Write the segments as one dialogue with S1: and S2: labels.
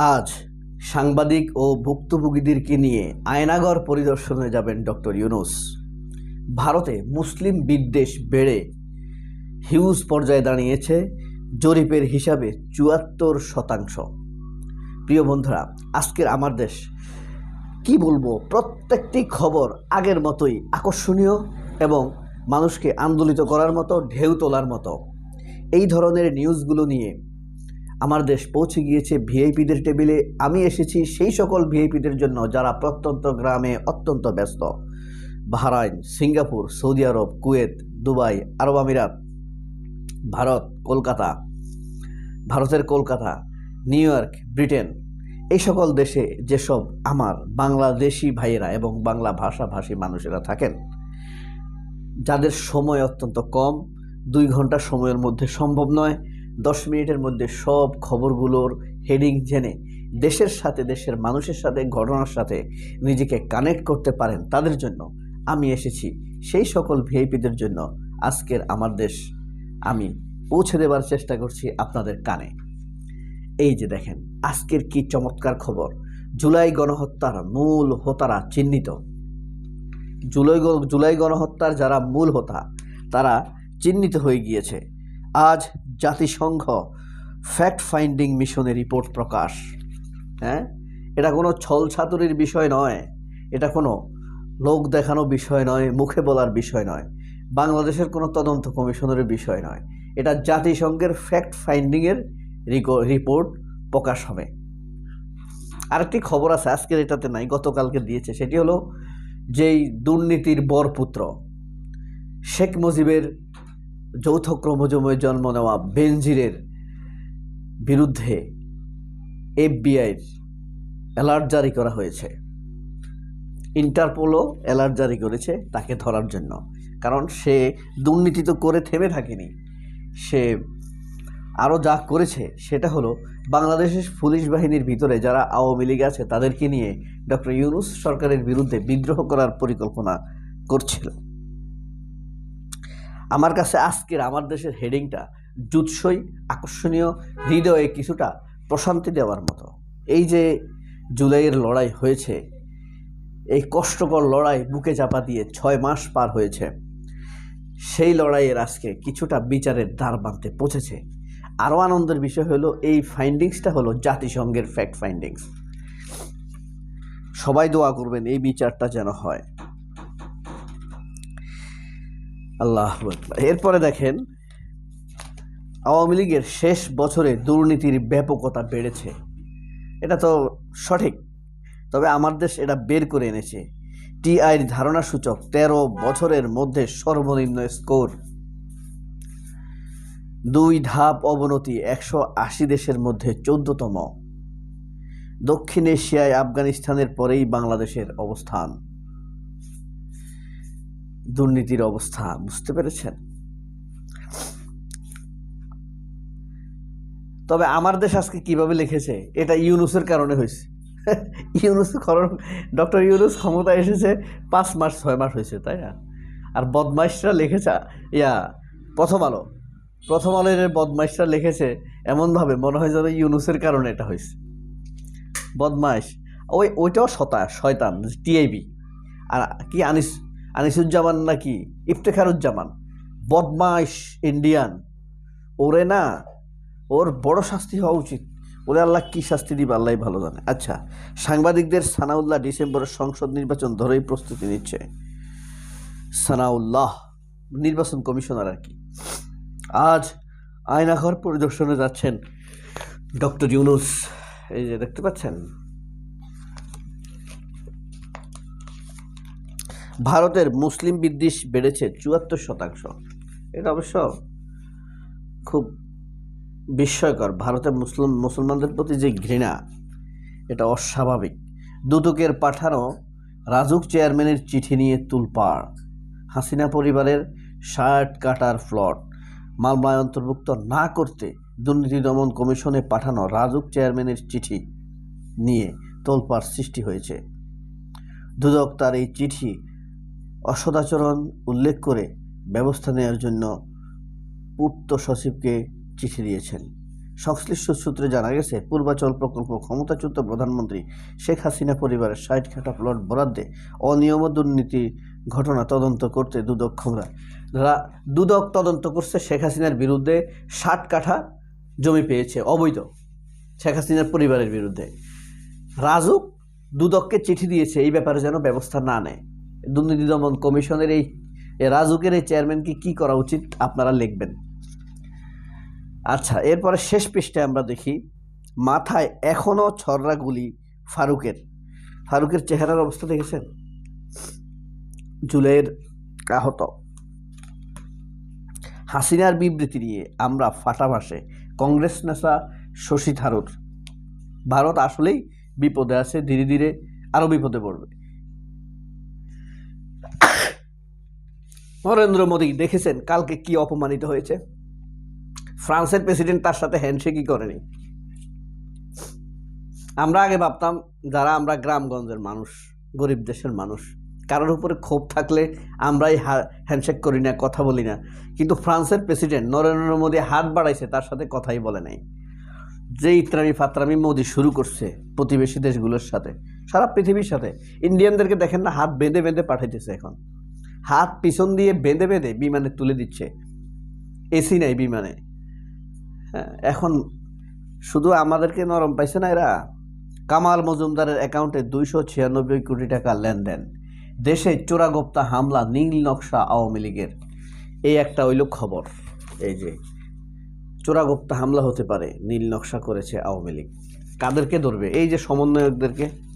S1: আজ সাংবাদিক ও ভুক্তভোগীদেরকে নিয়ে আয়নাগর পরিদর্শনে যাবেন ডক্টর ইউনুস। ভারতে মুসলিম বিদ্বেষ বেড়ে হিউজ পর্যায়ে দাঁড়িয়েছে জরিপের হিসাবে চুয়াত্তর শতাংশ। প্রিয় বন্ধুরা, আজকের আমার দেশ, কি বলব? প্রত্যেকটি খবর আগের মতোই আকর্ষণীয় এবং মানুষকে আন্দোলিত করার মতো, ঢেউ তোলার মতো। এই ধরনের নিউজগুলো নিয়ে আমার দেশ পৌঁছে গিয়েছে ভিআইপিদের টেবিলে। আমি এসেছি সেই সকল ভিআইপিদের জন্য যারা প্রত্যন্ত গ্রামে অত্যন্ত ব্যস্ত। Bahrain, Singapore, Saudi Arab, Kuwait, Dubai, Arab আমিরাত, ভারত, কলকাতা, ভারতের কলকাতা, নিউ ইয়র্ক, ব্রিটেন, এই সকল দেশে যেসব আমার বাংলাদেশি ভাইয়েরা এবং বাংলা ভাষাভাষী মানুষেরা থাকেন, যাদের সময় অত্যন্ত কম, দুই ঘণ্টা সময়ের মধ্যে সম্ভব নয় দশ মিনিটের মধ্যে সব খবরগুলোর হেডিং জেনে দেশের সাথে, দেশের মানুষের সাথে, ঘটনার সাথে নিজেকে কানেক্ট করতে পারেন তাদের জন্য। আমি এসেছি সেই সকল ভিআইপিদের জন্য। আজকের আমার দেশ, আমি পৌঁছে দেবার চেষ্টা করছি আপনাদের কানে। এই যে দেখেন, আজকের কি চমৎকার খবর। জুলাই গণহত্যার মূল হোতারা চিহ্নিত। জুলাই জুলাই গণহত্যার যারা মূল হোতা, তারা চিহ্নিত হয়ে গিয়েছে। আজ জাতিসংঘ ফ্যাক্ট ফাইন্ডিং মিশনের রিপোর্ট প্রকাশ। হ্যাঁ? এটা কোনো ছল ছাতুরির বিষয় নয়। এটা কোনো লোক দেখানো বিষয় নয়, মুখে বলার বিষয় নয়। বাংলাদেশের কোনো তদন্ত কমিশনের বিষয় নয়। এটা জাতিসংঘের ফ্যাক্ট ফাইন্ডিংয়ের রিপোর্ট প্রকাশ হবে। আরেকটি খবর আছে, আজকের এটাতে নাই, গতকালকে দিয়েছে। সেটি হলো যেই দুর্নীতির বরপুত্র শেখ মুজিবের যৌথ ক্রমজমে জন্ম নেওয়া বেনজিরের বিরুদ্ধে এফবিআইয়ের অ্যালার্ট জারি করা হয়েছে। ইন্টারপোলও অ্যালার্ট জারি করেছে তাকে ধরার জন্য। কারণ সে দুর্নীতি তো করে থেমে থাকেনি। সে আরও যা করেছে সেটা হলো বাংলাদেশের পুলিশ বাহিনীর ভিতরে যারা আওয়ামী লীগ আছে তাদেরকে নিয়ে ডক্টর ইউনুস সরকারের বিরুদ্ধে বিদ্রোহ করার পরিকল্পনা করছিল। আমার কাছে আজকের আমার দেশের হেডিংটা জুৎসই, আকর্ষণীয়, হৃদয়ে কিছুটা প্রশান্তি দেওয়ার মতো। এই যে জুলাইয়ের লড়াই হয়েছে, এই কষ্টকর লড়াই বুকে চাপা দিয়ে ছয় মাস পার হয়েছে, সেই লড়াইয়ের আজকে কিছুটা বিচারের দ্বার বাঁধতে পৌঁছেছে। আরও আনন্দের বিষয় হলো, এই ফাইন্ডিংসটা হলো জাতিসংঘের ফ্যাক্ট ফাইন্ডিংস সবাই দোয়া করবেন এই বিচারটা যেন হয়। আল্লাহ এরপরে দেখেন, আওয়ামী লীগের শেষ বছরে দুর্নীতির ব্যাপকতা বেড়েছে। এটা তো সঠিক, তবে আমার দেশ এটা বের করে এনেছে। টিআইর ধারণা সূচক তেরো বছরের মধ্যে সর্বনিম্ন স্কোর। দুই ধাপ অবনতি একশো আশি দেশের মধ্যে চোদ্দতম। দক্ষিণ এশিয়ায় আফগানিস্তানের পরেই বাংলাদেশের অবস্থান। দুর্নীতির অবস্থা, বুঝতে পেরেছেন? তবে আমার দেশ আজকে কীভাবে লিখেছে, এটা ইউনুসের কারণে হয়েছে। ইউনুস কারণ ডক্টর ইউনুস ক্ষমতা এসেছে পাঁচ মাস, ছয় মাস হয়েছে, তাই না? আর বদমাইশরা লিখেছে, ইয়া, প্রথম আলো প্রথম আলো আলোর বদমাইশরা লিখেছে এমনভাবে, মনে হয় যেন ইউনুসের কারণে এটা হয়েছে। বদমাইশ, ওই, ওইটাও শতা শয়তান, টিআইবি। আর কি আনিস আনিসুজ্জামান নাকি? ইফতেখারুজ্জামান। বদমাইশ ইন্ডিয়ান। ওরে না, ওর বড় শাস্তি হওয়া উচিত। ওরে আল্লাহ কী শাস্তি দিবে আল্লাহ ভালো জানে। আচ্ছা সাংবাদিকদের সানাউল্লাহ ডিসেম্বরের সংসদ নির্বাচন ধরেই প্রস্তুতি নিচ্ছে। সানাউল্লাহ, নির্বাচন কমিশনার আর কি। আজ আয়নাঘর পরিদর্শনে যাচ্ছেন ডক্টর ইউনুস। এই যে, দেখতে পাচ্ছেন? ভারতের মুসলিম বিদ্বেষ বেড়েছে চুয়াত্তর শতাংশ। এটা অবশ্য খুব বিস্ময়কর। ভারতের মুসলিম, মুসলমানদের প্রতি যে ঘৃণা, এটা অস্বাভাবিক। দুদকের পাঠানো রাজুক চেয়ারম্যানের চিঠি নিয়ে তুলপাড়। হাসিনা পরিবারের ষাট কাটার ফ্লট। মামলায় অন্তর্ভুক্ত না করতে দুর্নীতি দমন কমিশনে পাঠানো রাজুক চেয়ারম্যানের চিঠি নিয়ে তোলপাড় সৃষ্টি হয়েছে। দুদক তার এই চিঠি অসদাচরণ উল্লেখ করে ব্যবস্থা নেওয়ার জন্য পূর্ত সচিবকে চিঠি দিয়েছেন। সংশ্লিষ্ট সূত্রে জানা গেছে, পূর্বাচল প্রকল্প ক্ষমতাচ্যুত প্রধানমন্ত্রী শেখ হাসিনা পরিবারের ষাট খাটা প্লট বরাদ্দে অনিয়ম দুর্নীতি ঘটনা তদন্ত করতে দুদক যারা দুদক তদন্ত করছে শেখ হাসিনার বিরুদ্ধে ষাট কাঠা জমি পেয়েছে, অবৈধ। শেখ হাসিনার পরিবারের বিরুদ্ধে। রাজুক দুদককে চিঠি দিয়েছে, এই ব্যাপারে যেন ব্যবস্থা না নেয়। দুর্নীতি দমন কমিশনের এই রাজুকের এই চেয়ারম্যানকে কি করা উচিত আপনারা লিখবেন। আচ্ছা এরপরে শেষ পৃষ্ঠে আমরা দেখি, মাথায় এখনও ছররা গুলি ফারুকের। ফারুকের চেহারার অবস্থা দেখেছেন? জুলের আহত। হাসিনার বিবৃতি নিয়ে আমরা ফাটাভাসে কংগ্রেস নেতা শশী থারুর। ভারত আসলেই বিপদে আছে, ধীরে ধীরে আরও বিপদে পড়বে। নরেন্দ্র মোদী দেখেছেন কালকে কি অপমানিত হয়েছে? ফ্রান্সের প্রেসিডেন্ট তার সাথে হ্যান্ডশেকই করেনি। আমরা আগে ভাবতাম যারা আমরা গ্রামগঞ্জের মানুষ, গরিব দেশের মানুষ, কারোর উপরে ক্ষোভ থাকলে আমরাই হ্যান্ডশেক করি না, কথা বলি না। কিন্তু ফ্রান্সের প্রেসিডেন্ট নরেন্দ্র মোদী হাত বাড়াইছে, তার সাথে কথাই বলে নাই। যে ইত্রামি ফাত্রামি মোদী শুরু করছে প্রতিবেশী দেশগুলোর সাথে সারা পৃথিবীর সাথে। ইন্ডিয়ানদেরকে দেখেন না, হাত বেঁধে বেঁধে পাঠাইতেছে এখন। হাত পিছন দিয়ে বেঁধে বেঁধে বিমানে তুলে দিচ্ছে। এসি নাই বিমানে। হ্যাঁ এখন শুধু আমাদেরকে নরম পাইছে না এরা? কামাল মজুমদারের অ্যাকাউন্টে দুইশো ছিয়ানব্বই কোটি টাকা লেনদেন। দেশে চোরাগোপ্তা হামলা, নীল নকশা আওয়ামী লীগের। এই একটা হইল খবর। এই যে, চোরাগোপ্তা হামলা হতে পারে, নীল নকশা করেছে আওয়ামী লীগ। কাদেরকে ধরবে? এই যে সমন্বয়কদেরকে।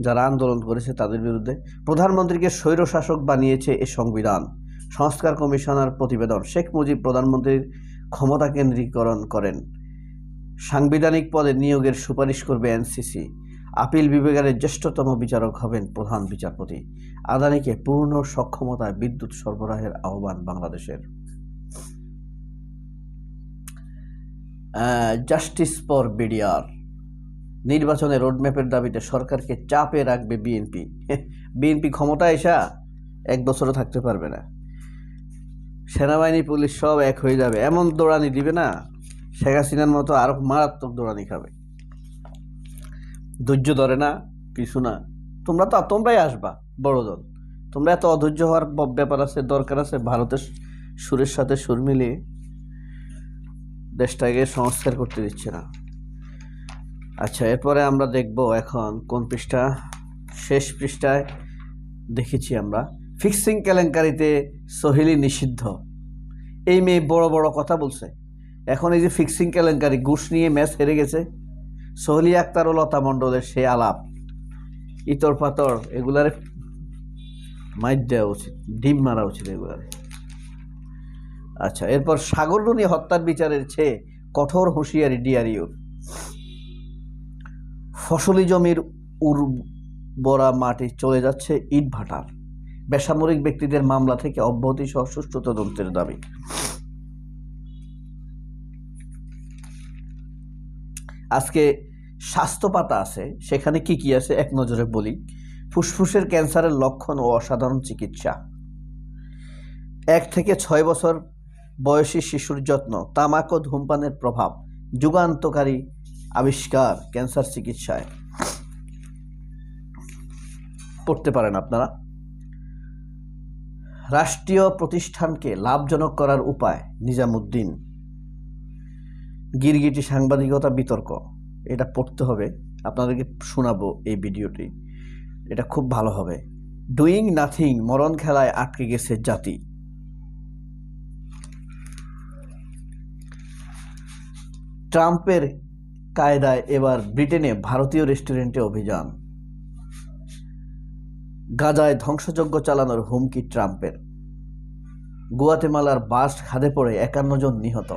S1: যারা আন্দোলন করেছে তাদের বিরুদ্ধে প্রধানমন্ত্রীকে স্বৈরশাসক বানিয়েছে এ সংবিধান। সংস্কার কমিশনার প্রতিবেদন, শেখ মুজিব প্রধানমন্ত্রীর ক্ষমতা কেন্দ্রীকরণ করেন। সাংবিধানিক পদে নিয়োগের সুপারিশ করবে এনসিসি। আপিল বিভাগের জ্যেষ্ঠতম বিচারক হবেন প্রধান বিচারপতি। আদানিকে পূর্ণ সক্ষমতায় বিদ্যুৎ সরবরাহের আহ্বান বাংলাদেশের। Justice for BDR. নির্বাচনে রোডম্যাপের দাবিতে সরকারকে চাপে রাখবে বিএনপি। বিএনপি ক্ষমতায় এসা এক বছরও থাকতে পারবে না। সেনাবাহিনী, পুলিশ সব এক হয়ে যাবে। এমন দৌড়ানি দিবে না, শেখ হাসিনার মতো আরও মারাত্মক দৌড়ানি খাবে। ধৈর্য ধরে না, কিছু না। তোমরা তো, তোমরাই আসবা, বড় দল। তোমরা এত অধৈর্য হওয়ার ব্যাপার আছে, দরকার আছে, ভারতের সুরের সাথে সুর মিলিয়ে দেশটাকে সংস্কার করতে দিচ্ছে না। আচ্ছা এরপরে আমরা দেখব এখন কোন পৃষ্ঠা। শেষ পৃষ্ঠায় দেখেছি আমরা, ফিক্সিং কেলেঙ্কারিতে সহিলি নিষিদ্ধ। এই মেয়ে বড় বড় কথা বলছে। এখন এই যে ফিক্সিং কেলেঙ্কারি, ঘুষ নিয়ে ম্যাচ হেরে গেছে। সোহলি আক্তার ও লতা মণ্ডলের সে আলাপ। ইতর পাতর, এগুলার মাইর দেওয়া উচিত, ডিম মারা উচিত এগুলারে। আচ্ছা এরপর সাগররুনি হত্যার বিচারের চেয়ে কঠোর হুঁশিয়ারি ডিআরইউর। ফসলি জমির উর্বরা মাটি চলে যাচ্ছে ইট ভাটার। বেসামরিক ব্যক্তিদের মামলা থেকে অব্যাহতি সহ সুষ্ঠু তদন্তের দাবি। আজকে স্বাস্থ্য পাতা আছে, সেখানে কি কি আছে এক নজরে বলি। ফুসফুসের ক্যান্সারের লক্ষণ ও অসাধারণ চিকিৎসা। এক থেকে ছয় বছর বয়সী শিশুর যত্ন, তামাক ও ধূমপানের প্রভাব, যুগান্তকারী আবিষ্কার, ক্যান্সার চিকিৎসায়। পড়তে পারেন আপনারা। রাষ্ট্রীয় প্রতিষ্ঠানকে লাভজনক করার উপায় নিজামুদ্দিন। গিরগিটি সাংবাদিকতা বিতর্ক, এটা পড়তে হবে। আপনাদেরকে শোনাবো এই ভিডিওটি। এটা খুব ভালো হবে। ডুইং নাথিং মরণ খেলায় আটকে গেছে জাতি। ট্রাম্পের কায়দায় এবার ব্রিটেনে ভারতীয় রেস্টুরেন্টে অভিযান। গাজায় ধ্বংসযজ্ঞ চালানোর হুমকি ট্রাম্পের। গুয়াতেমালার বাস খাদে পড়ে একান্ন জন নিহত।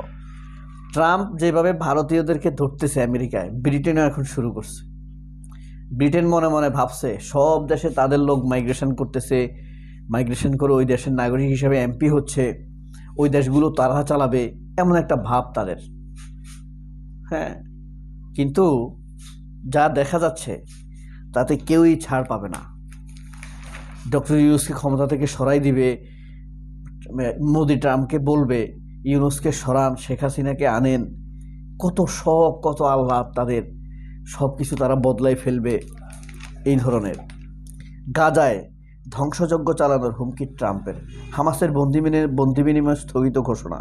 S1: ট্রাম্প যেভাবে ভারতীয়দেরকে ধরতেছে আমেরিকায়, ব্রিটেনও এখন শুরু করছে। ব্রিটেন মনে মনে ভাবছে, সব দেশে তাদের লোক মাইগ্রেশন করতেছে, মাইগ্রেশন করে ওই দেশের নাগরিক হিসেবে এমপি হচ্ছে, ওই দেশগুলো তারা চালাবে, এমন একটা ভাব তাদের। হ্যাঁ কিন্তু যা দেখা যাচ্ছে, তাতে কেউই ছাড় পাবে না। ডক্টর ইউনুসকে ক্ষমতা থেকে সরাই দিবে মোদি ট্রাম্পকে বলবে, ইউনুসকে সরান, শেখ হাসিনাকে আনেন। কত শখ, কত আহ্লাদ তাদের। সব কিছু তারা বদলাই ফেলবে এই ধরনের। গাজায় ধ্বংসযজ্ঞ চালানোর হুমকি ট্রাম্পের। হামাসের বন্দি বিনি- বন্দি বিনিময় স্থগিত ঘোষণা।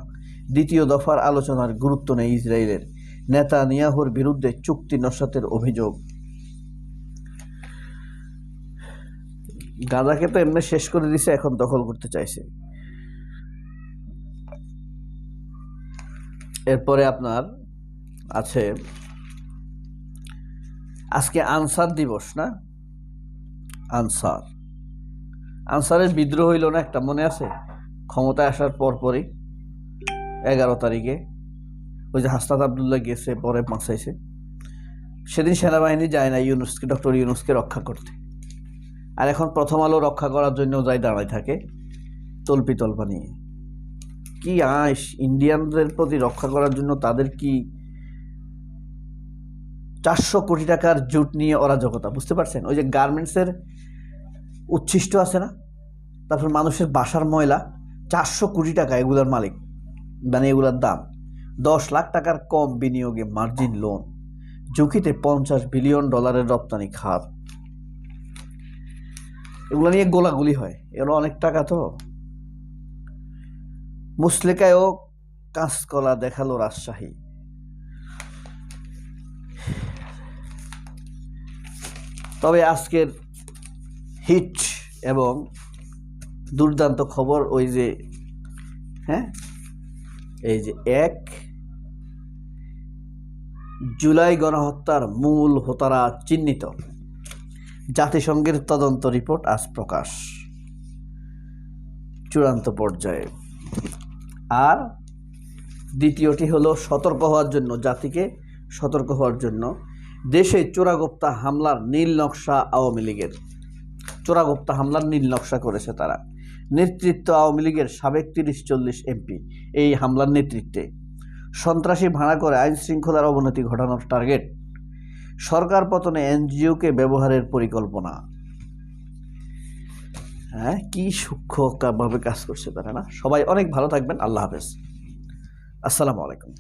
S1: দ্বিতীয় দফার আলোচনার গুরুত্ব নেই ইসরায়েলের। নেতা নিয়াহুর বিরুদ্ধে চুক্তি নস্যাতের অভিযোগ। গাজাকে তো এমনি শেষ করে দিছে, এখন দখল করতে চাইছে। এরপরে আপনার আছে, আজকে আনসার দিবস না? আনসার। আনসারের বিদ্রোহ হইল না একটা, মনে আছে? ক্ষমতায় আসার পরপরই, এগারো তারিখে। ওই যে হাসনাত আবদুল্লাহ গেছে, পরে বাঁচাইছে। সেদিন সেনাবাহিনী যায় না ইউনুসকে, ডক্টর ইউনুসকে রক্ষা করতে। আর এখন প্রথম আলো রক্ষা করার জন্য যাই দাঁড়ায় থাকে তল্পি তল্পা নিয়ে। কি আইস ইন্ডিয়ানদের প্রতি রক্ষা করার জন্য তাদের কি চারশো কোটি টাকার জুট নিয়ে অরাজকতা, বুঝতে পারছেন? ওই যে গার্মেন্টসের উচ্ছিষ্ট আছে না? তারপর মানুষের বাসার ময়লা, চারশো কোটি টাকা এগুলোর মালিক মানে এগুলোর দাম। দশ লাখ টাকার কম বিনিয়োগে মার্জিন লোন, ঝুঁকিতে পঞ্চাশ বিলিয়ন ডলারের রপ্তানি খাত। এগুলো নিয়ে গোলাগুলি হয়, এগুলো অনেক টাকা তো। মুসলেকায়ও কাঁচকলা দেখাল রাজশাহী। তবে আজকের হিট এবং দুর্দান্ত খবর ওই যে হ্যাঁ? এই যে এক জুলাই গণহত্যার মূল হোতারা চিহ্নিত। জাতিসংঘের তদন্ত রিপোর্ট আজ প্রকাশ। চূড়ান্ত পর্যায়ে। আর দ্বিতীয়টি হলো সতর্ক হওয়ার জন্য, জাতিকে সতর্ক হওয়ার জন্য দেশে চোরাগোপ্তা হামলার নীল নকশা আওয়ামী লীগের। চোরাগোপ্তা হামলার নীল নকশা করেছে তারা। নেতৃত্ব আওয়ামী লীগের সাবেক তিরিশ চল্লিশ এমপি। এই হামলার নেতৃত্বে সন্ত্রাসী ভাড়া করে আইন শৃঙ্খলার অবনতি ঘটানোর টার্গেট সরকার পতনে এনজিওকে ব্যবহারের পরিকল্পনা। হ্যাঁ কি সূক্ষ্মভাবে কাজ করছে তারা না? সবাই অনেক ভালো থাকবেন, আল্লাহ হাফেজ। আসসালামু আলাইকুম।